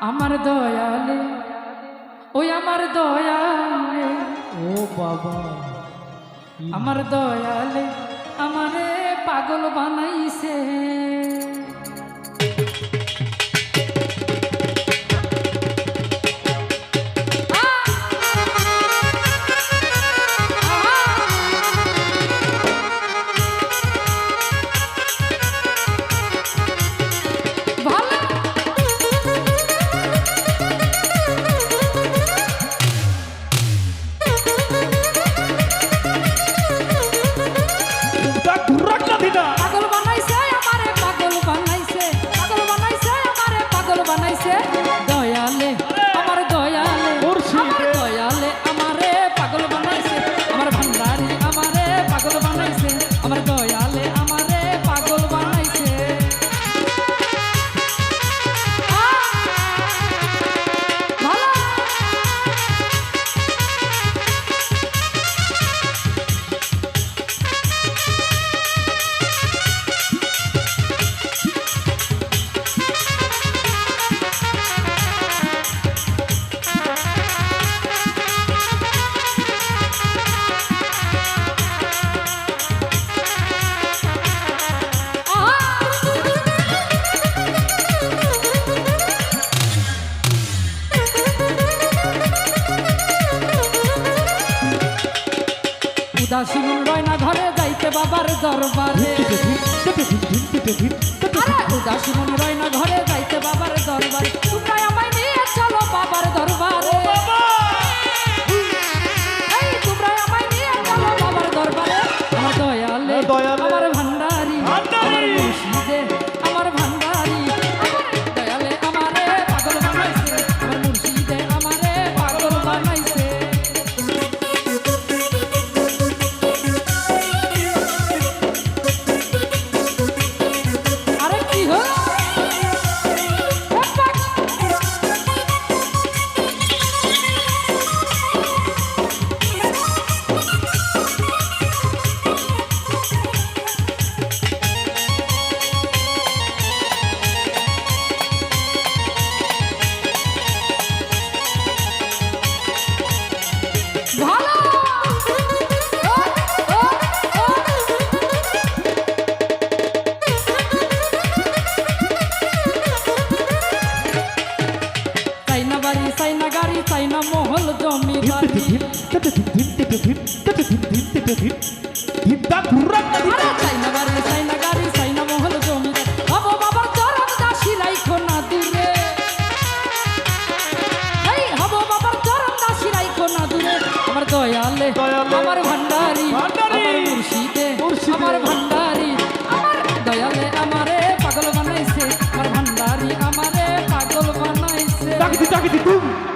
আমার দয়ালে ওই আমার দয়ালে ও বাবা। আমার দয়ালে আমারে পাগল বানাইছে। উদাসী মন রয় না ঘরে যাইতে বাবার দরবারে। আরে! উদাসী মন রয় না ঘরে যাইতে বাবার দরবারে। চাইনা বাড়ি চাইনা গাড়ি চাইনা মহল জমি বাড়ি হব বাবার চরণ দাসী রাইখো না দূরে এই হব বাবার চরণ দাসী রাইখো না দূরে আমার দয়ালে। আমার ভান্ডারি। আমার মুর্শিদে। আমার ভান্ডারি আমার দয়ালে আমারে পাগল বানাইছে আমার ভান্ডারি আমারে পাগল বানাইছে আমার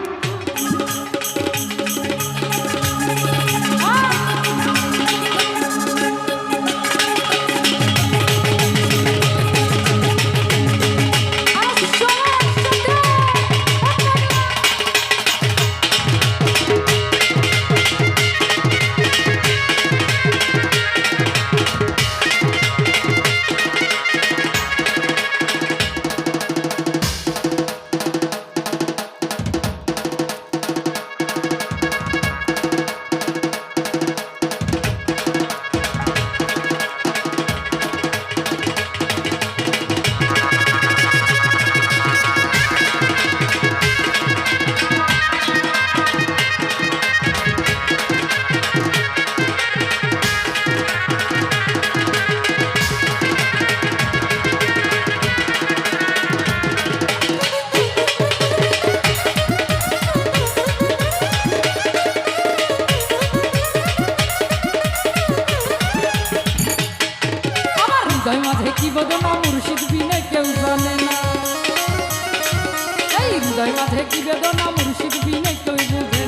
হৃদয় মাঝে কি বেদনা, মুর্শিদ বিনে কেউ জানে না। এই হৃদয় মাঝে কি বেদনা, মুর্শিদ বিনে কেউ বুঝে